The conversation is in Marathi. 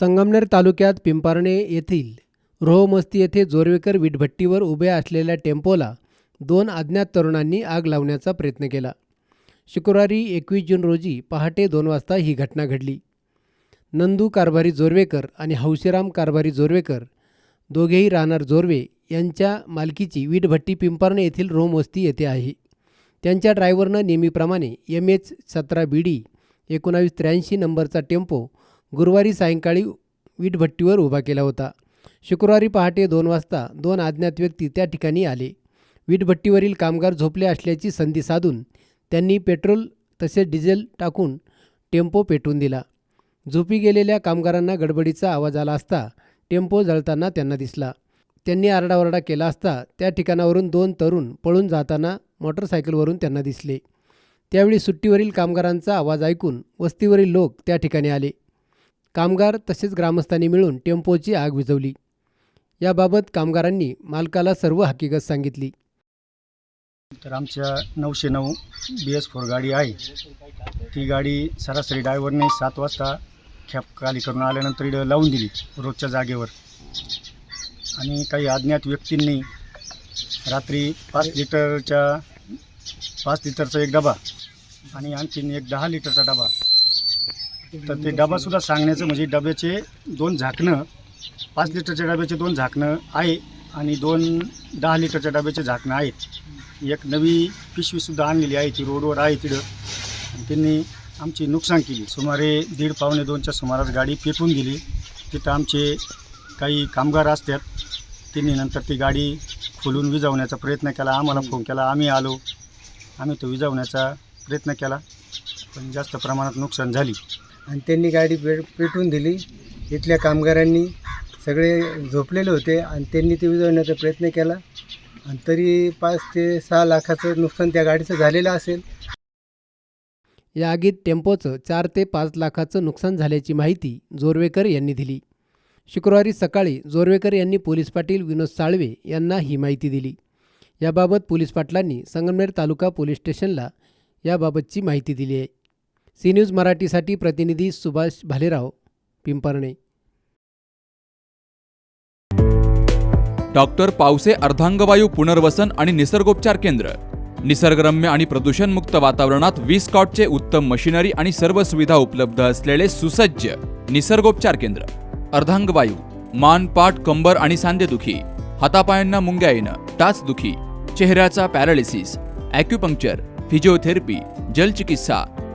संगमनेर तालुक्यात पिंपारणे येथील रोहमस्ती येथे जोरवेकर विटभट्टीवर उभ्या असलेल्या टेम्पोला दोन अज्ञात तरुणांनी आग लावण्याचा प्रयत्न केला. शुक्रवारी एकवीस जून रोजी पहाटे दोन वाजता ही घटना घडली. नंदू कारभारी जोरवेकर आणि हौशीराम कारभारी जोरवेकर दोघेही राहणार जोरवे यांच्या मालकीची वीटभट्टी पिंपारणे येथील रोमवस्ती येथे आहे. त्यांच्या ड्रायव्हरनं नेहमीप्रमाणे एम एच सतरा बी डी एकोणावीस त्र्याऐंशी नंबरचा टेम्पो गुरुवारी सायंकाळी वीटभट्टीवर उभा केला होता. शुक्रवारी पहाटे दोन वाजता दोन अज्ञात व्यक्ती त्या ठिकाणी आले. वीटभट्टीवरील कामगार झोपले असल्याची संधी साधून त्यांनी पेट्रोल तसेच डिझेल टाकून टेम्पो पेटवून दिला. झोपी गेलेल्या कामगारांना गडबडीचा आवाज आला असता टेम्पो जळताना त्यांना दिसला. त्यांनी आरडाओरडा केला असता त्या ठिकाणावरून दोन तरुण पळून जाताना मोटरसायकलवरून त्यांना दिसले. त्यावेळी सुट्टीवरील कामगारांचा आवाज ऐकून वस्तीवरील लोक त्या ठिकाणी आले. कामगार तसेच ग्रामस्थांनी मिळून टेम्पोची आग विझवली. याबाबत कामगारांनी मालकाला सर्व हकीकत सांगितली. तर आमच्या नऊशे नऊ बी एस फोर गाडी आहे. ती गाडी सरासरी ड्रायव्हरने सात वाजता खॅप खाली करून आल्यानंतर इडं लावून दिली रोजच्या जागेवर. आणि काही अज्ञात व्यक्तींनी रात्री पाच लिटरच्या पाच लिटरचा एक डबा आणि आणखीन एक दहा लिटरचा डबा तर ते डबासुद्धा सांगण्याचं म्हणजे डब्याचे दोन झाकणं पाच लिटरच्या डब्याचे दोन झाकणं आहे आणि दोन दहा लिटरच्या डब्याचे झाकणं आहेत. एक नवी पिशवीसुद्धा आणलेली आहे ती रोडवर आहे तिथं. त्यांनी आमची नुकसान केली. सुमारे दीड पावणे दोनच्या सुमारास गाडी पेटवून दिली तिथं आमचे काही कामगार असतात. त्यांनी नंतर ती गाडी खोलून विझवण्याचा प्रयत्न केला. आम्हाला फोन केला. आम्ही आलो. आम्ही तो विझवण्याचा प्रयत्न केला. पण जास्त प्रमाणात नुकसान झाली. आणि त्यांनी गाडी पे पेटवून दिली. इथल्या कामगारांनी सगळे झोपलेले होते आणि त्यांनी ते विझवण्याचा प्रयत्न केला. आणि तरी पाच ते सहा लाखाचं नुकसान त्या गाडीचं झालेलं असेल. या आगीत टेम्पोचं चार ते पाच लाखाचं नुकसान झाल्याची माहिती जोरवेकर यांनी दिली. शुक्रवारी सकाळी जोरवेकर यांनी पोलीस पाटील विनोद साळवे यांना ही माहिती दिली. याबाबत पोलीस पाटलांनी संगमनेर तालुका पोलीस स्टेशनला याबाबतची माहिती दिली आहे. सी न्यूज मराठीसाठी प्रतिनिधी सुभाष भालेराव पिंपरणे. डॉक्टर पावसे अर्धांगवायू पुनर्वसन आणि निसर्गोपचार केंद्र. निसर्गरम्य आणि प्रदूषणमुक्त वातावरणात वीस कॉटचे उत्तम मशिनरी आणि सर्व सुविधा उपलब्ध असलेले सुसज्ज निसर्गोपचार केंद्र. अर्धांगवायू मान पाठ कंबर आणि सांधेदुखी हातापायांना मुंग्या येणं टाचदुखी चेहऱ्याचा पॅरालिसिस ॲक्युपंक्चर फिजिओथेरपी जलचिकित्सा